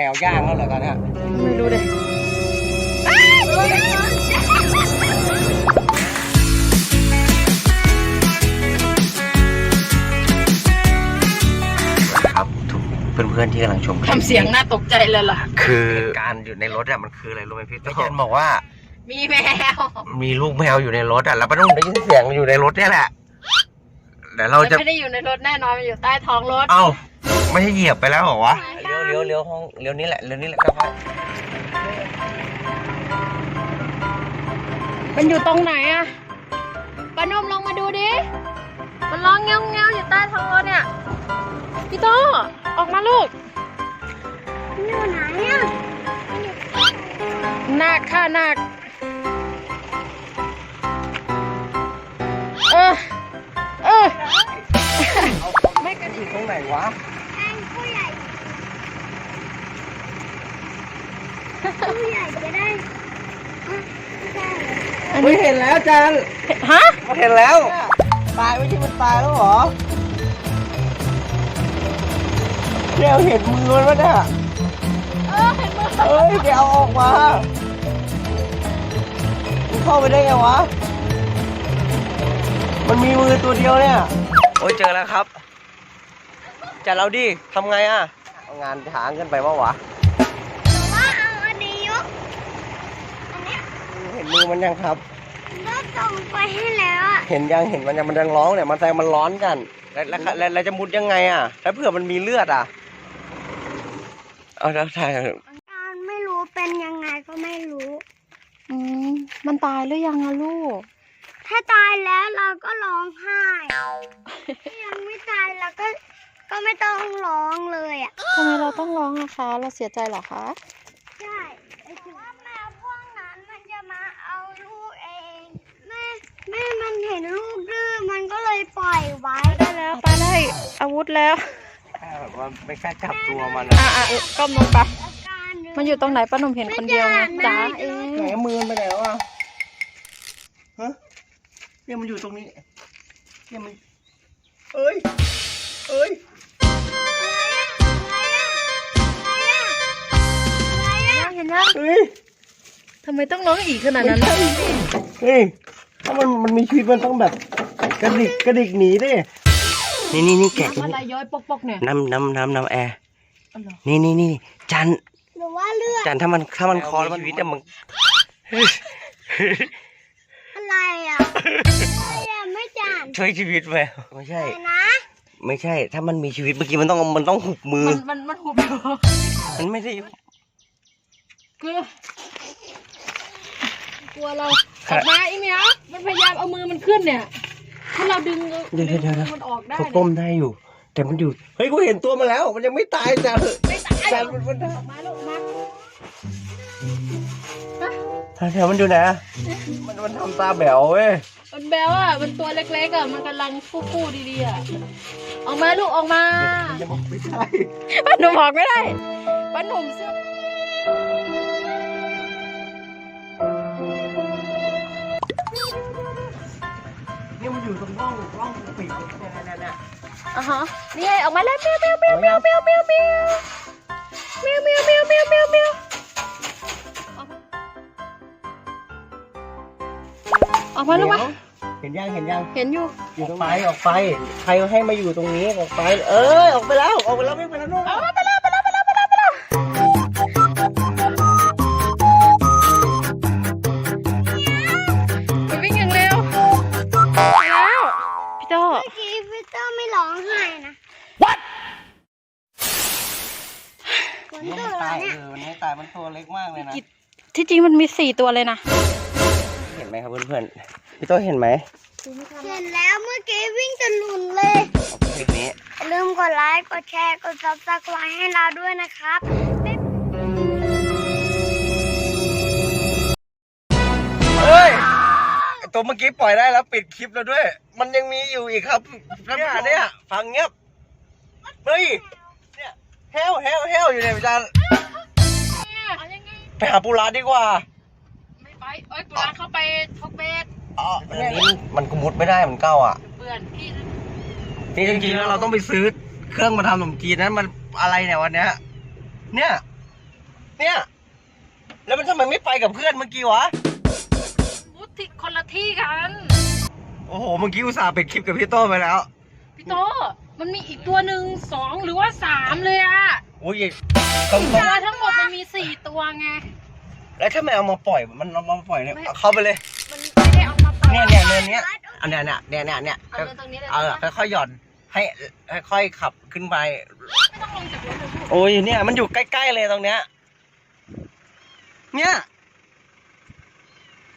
มวย่างแล้วเหรอตอนเนี้ยไม่รู้เลยครับทุกเพื่อนๆที่กำลังชมคลิปทำเสียงน่าตกใจเลยล่ะ คือการอยู่ในรถอะมันคืออะไรรู้ไหมพี่ต้นบอกว่า มีแมว มีลูกแมวอยู่ในรถอะแล้วป้านุ่มได้ยินเสียงอยู่ในรถเนี่ยแหละเดี๋ยวเรามันจะ ไม่ได้อยู่ในรถแน่นอนมันอยู่ใต้ท้องรถ เอ้า ไม่ใช่เหยียบไปแล้วเหรอวะเลี้ ยวเลี้ยวเลี้ยวห้องเลี้ยวนี้แหละเลี้ยวนี้แหละครับมันอยู่ตรงไหนอะปานมลองมาดูดิ มันร้องเงี้ยวเงี้ยวอยู่ใต้ท้องรถเนี่ย พี่โตออกมาลูก อยู่ไหนอะหนักค่ะหนักเออเออไม่กระดิกตรงไหนวะ แองผู้ใหญ่ ผู้ใหญ่จะได้อะไม่ได้เหรอไม่เห็นแล้วจันฮะไม่เห็นแล้วตายไม่ใช่มันตายแล้วเหรอเดี๋ยวเห็นมือมันวะเนี่ยเออเห็นมือเอ้ยเดี๋ยวเอาออกมามันเข้าไปได้ไงวะ มันมีมือตัวเดียวเนี่ย โอ้ยเจอแล้วครับจัดเราดิทำไงอะเอางานช้างขึ้นไปว่าวะ มือมันยังครับก็ส่งไปให้แล้วอะเห็นยังเห็นมันยังมันยังร้องเนี่ยมันแสดงมันร้อนกัน แล้วแล้วแล้วแล้วจะมุดยังไงอะ แล้วเผื่อมันมีเลือดอะ เอาแล้วถ่ายการไม่รู้เป็นยังไงก็ไม่รู้ อืมมันตายหรือยังอะลูก ถ้าตายแล้วเราก็ร้องไห้ถ้ายังไม่ตายเราก็ก็ไม่ต้องร้องเลยอะทำไมเราต้องร้องอะคะ เราเสียใจเหรอคะ ใช่แต่ว่าแมวพวกนั้นมันจะมาเอาลูกเอง แม่แม่มันเห็นลูกดื้อมันก็เลยปล่อยไว้ได้แล้วปลาได้อาวุธแล้วแบบว่าไม่กล้าจับตัวมันอะอะเอ๊ะก้มลงไปอาการดื้มันอยู่ตรงไหนป้าหนุ่มเห็นคนเดียวไงจ๋าเองไหนมือมันไปไหนแล้วอะฮะเนี่ยมันอยู่ตรงนี้เนี่ยมันเอ้ยเอ้ยเห็นยังเฮ้ยทำไมต้องร้องอีกขนาดนั้นเฮ้ย ถ้ามันมันมีชีวิตมันต้องแบบกระดิกกระดิกหนีดินี่นี่นี่แกะน้ำอะไรย้อยปกๆเนี่ยน้ำน้ำน้ำน้ำแอร์อ๋อเหรอนี่นี่นี่จันหรือว่าเลือดจันถ้ามันถ้ามันคอแล้วมันชีวิตอะมึงอะไรอะอะไรอะไม่จานช่วยชีวิตไหมไม่ใช่ อะไรนะไม่ใช่ ถ้ามันมีชีวิตเมื่อกี้มันต้องมันต้องหุบมือ มันมันมันหุบอยู่มันไม่ได้กลัวกลัวเรา ออกมาอีเมียวมันพยายามเอามือมันขึ้นเนี่ย ถ้าเราดึงเดี๋ยวเดี๋ยวเดี๋ยว ดึงมันออกได้เขาก้มได้อยู่ แต่มันอยู่เฮ้ยกูเห็นตัวมันแล้ว มันยังไม่ตายจันไม่ตายจันมันมันออกมาลูกมาแถวมันอยู่ไหนอะมันมันทำตาแบ๋วเว้ยมันแบวอะมันตัวเล็กๆอะมันกำลังฟู่ๆดีๆอะออกมาลูกออกมาจะบอกไม่ใช่ ป้าหนุ่มออกไม่ได้ป้าหนุ่มเสื้อ ตรงร่องร่องปีกเนี่ยเนี่ยเนี่ยอะฮะนี่ไงออกมาแล้วเมียวเมียวเมียวเมียวเมียวเมียวเมียวเมียวเมียวเมียวเมียวเมียวเมียวออกมาลูกมาเห็นยังเห็นยังเห็นอยู่อยู่ตรงไหนออกไป ใครให้มาอยู่ตรงนี้ออกไป เอ้ยออกไปแล้วออกไปแล้วไม่ไปแล้วนู่นาวยเนี่ยเออมันไม่ตายมันตัวเล็กมากเลยนะ ที่จริงมันมีสี่ตัวเลยนะ เห็นไหมครับเพื่อนๆ พี่โต้เห็นไหมเห็นแล้วเมื่อกี้วิ่งจะหลุนเลย คลิปนี้ อย่าลืมกดไลค์ กดแชร์ กด subscribe ให้เราด้วยนะครับเฮ้ยไอ้ตัวเมื่อกี้ปล่อยได้แล้วปิดคลิปแล้วด้วย มันยังมีอยู่อีกครับเนี่ยเนี่ยฟังเงียบ เฮ้ย เนี่ยเฮลเฮลเฮลอยู่ในอาจารย์เอายังไงไปหาปูร้าดีกว่าไม่ไปเอ้ยกูร้านเข้าไปทกเบสอ๋ออันนี้มันกมุดไม่ได้มันเก้าอะเปื่อนพี่นี่จริงๆแล้วเราต้องไปซื้อเครื่องมาทำขนมจีนนั้นมันอะไรเนี่ยวันเนี้ยเนี่ย เนี่ย แล้วมันทำไมไม่ไปกับเพื่อนเมื่อกี้วะวุฒิคนละที่กัน โอ้โหเมื่อกี้อุตส่าห์ปิดคลิปกับพี่โต้ไปแล้ว พี่โต มันมีอีกตัวหนึ่งสองหรือว่าสามเลยอะโอ้ยตรงแต่ว่าทั้งหมดมันมีสี่ตัวไงๆแล้วถ้าไม่เอามาปล่อยมันเอามาปล่อยเนี่ยเอาเข้าไปเลย มันไม่ได้เอามาปล่อยเนี่ยเนี่ยเนินเนี้ยอันเนี้ยเนี่ยเนี่ยเนี่ยเนี่ยเอาเลยตรงนี้เลยเออค่อยๆหย่อนให้ค่อยๆขับขึ้นไป ไม่ต้องลงจากรถเลยลูกโอ้ยเนี่ยมันอยู่ใกล้ๆเลยตรงเนี้ย เนี่ย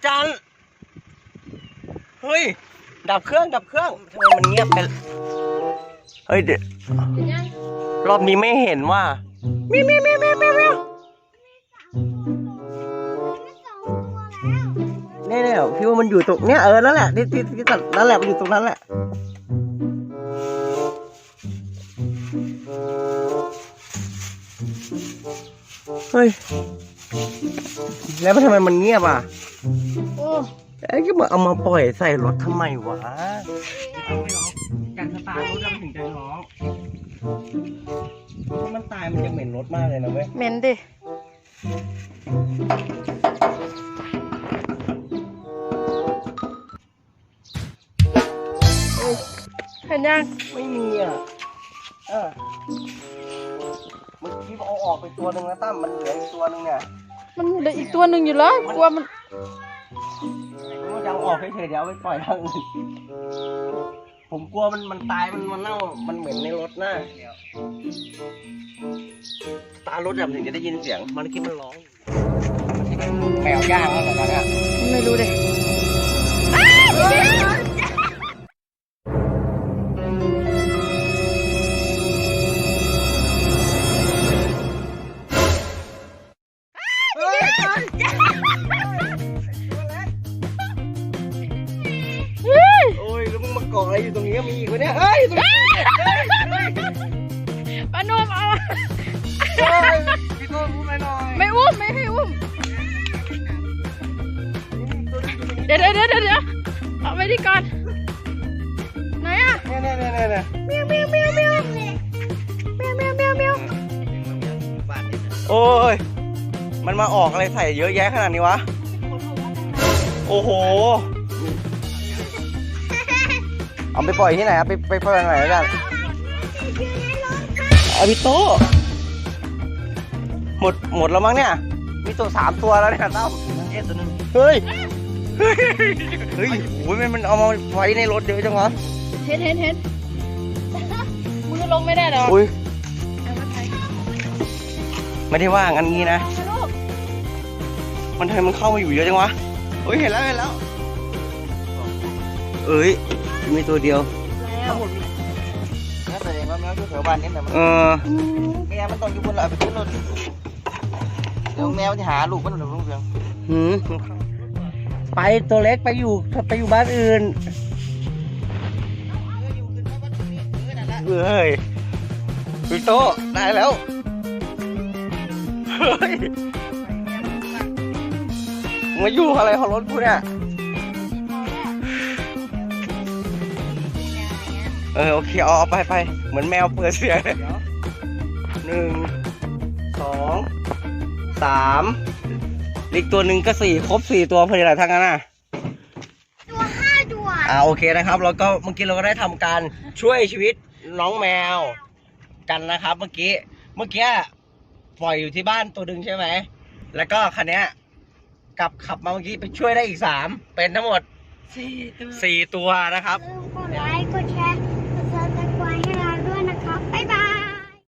จานเฮ้ย ดับเครื่องดับเครื่องทำไมมันเงียบไป เฮ้ยเดี๋ยวเดี๋ยวยังรอบนี้ไม่เห็นว่ามิวมิวมิวมิวมิวมิวมันสองตัวแล้วเนี่ยเนี่ยพี่ว่ามันอยู่ตรงเนี้ยเออนั่นแหละที่ที่ที่ตัดนั่นแหละมันอยู่ตรงนั้นแหละเฮ้ยแล้วมันทำไมมันเงียบอะโอ้ ไอ้ก็มาเอามาปล่อยใส่รถทำไมวะการสตาร์ทรถมันถึงใจร้องถ้ามันตายมันจะเหม็นรถมากเลยนะเว้ยเหม็นดิ เห็นยัง ไม่มีอะ เออเมื่อกี้เอาออกไปตัวหนึ่งแล้วตั้มมันเหลืออีกตัวหนึ่งเนี่ย มันเหลืออีกตัวหนึ่งอยู่แล้วกลัวมันมันจะเอออกเฉยๆเดี๋ยวเอาไปปล่อยทางอื่นผมกลัวมันมันตายมันมันเน่ามันเหม็นในรถนะตารถแบบถึงจะได้ยินเสียง มันคิดมันร้องที่เป็นแมวย่างแล้วเหรอตอนเนี้ย ไม่รู้เลย ปานุ่มเอาเฮ้ยพี่โต้พูดหน่อยหน่อยไม่อุ้มไม่ให้อุ้ม เดี๋ยวเดี๋ยวเดี๋ยวเดี๋ยวเอาไปที่ก่อนไหนอะเนี่ยเนี่ยเนี่ยเนี่ยเมียวเมียวเมียวเมียวเมียวเมียวเมียวเมียวเมียวโอ้ย มันมาออกอะไรใส่เยอะแยะขนาดนี้วะ โอ้โห เอาไปปล่อยที่ไหนเอาไปไปปล่อยที่ไหนแล้วกันเอาพี่โตหมดหมดแล้วมั้งเนี่ย มีตัวสามตัวแล้วเนี่ยตั้มเอ๊ะตัวนึงเฮ้ย เฮ้ยเฮ้ยโอ้ยมันมันเอามาไว้ในรถเยอะจังวะเห็นเห็นเห็นมือลงไม่ได้หรอกอุ้ยเอามาใส่ไม่ได้ว่างั้นงี้นะเอามาลูกมันทำไมมันเข้ามาอยู่เยอะจังวะเฮ้ยเห็นแล้วเห็นแล้ว เอ้ยมีตัวเดียวแล้ว มวอยู่แถวบ้านนี้แต่มันเออแมวมันต้องอยู่บนหลังไปขึ้นรถเดี๋ยวแมวจะหาลูกมันหรือลูกเพียงหืมไปตัวเล็กไปอยู่ไปอยู่บ้านอื่นเฮ้ยพี่โตได้แล้วเฮ้ยมาอยู่อะไรของรถกูเนี่ย เออโอเคเอาเอาไปไปเหมือนแมวเปิดเสียงเลยหนึ่งสองสามอีกตัวหนึ่งก็สี่ครบสี่ตัวพอดีแหละทั้งนั้นอะตัวห้าตัวอ่าโอเคนะครับแล้วก็เมื่อกี้เราก็ได้ทำการช่วยชีวิตน้องแมวกันนะครับ เมื่อกี้เมื่อกี้ปล่อยอยู่ที่บ้านตัวหนึ่งใช่ไหมแล้วก็คันเนี้ยกลับขับมาเมื่อกี้ไปช่วยได้อีกสามเป็นทั้งหมดสี่ตัวสี่ตัวนะครับ ลืมกดไลค์กดแชร์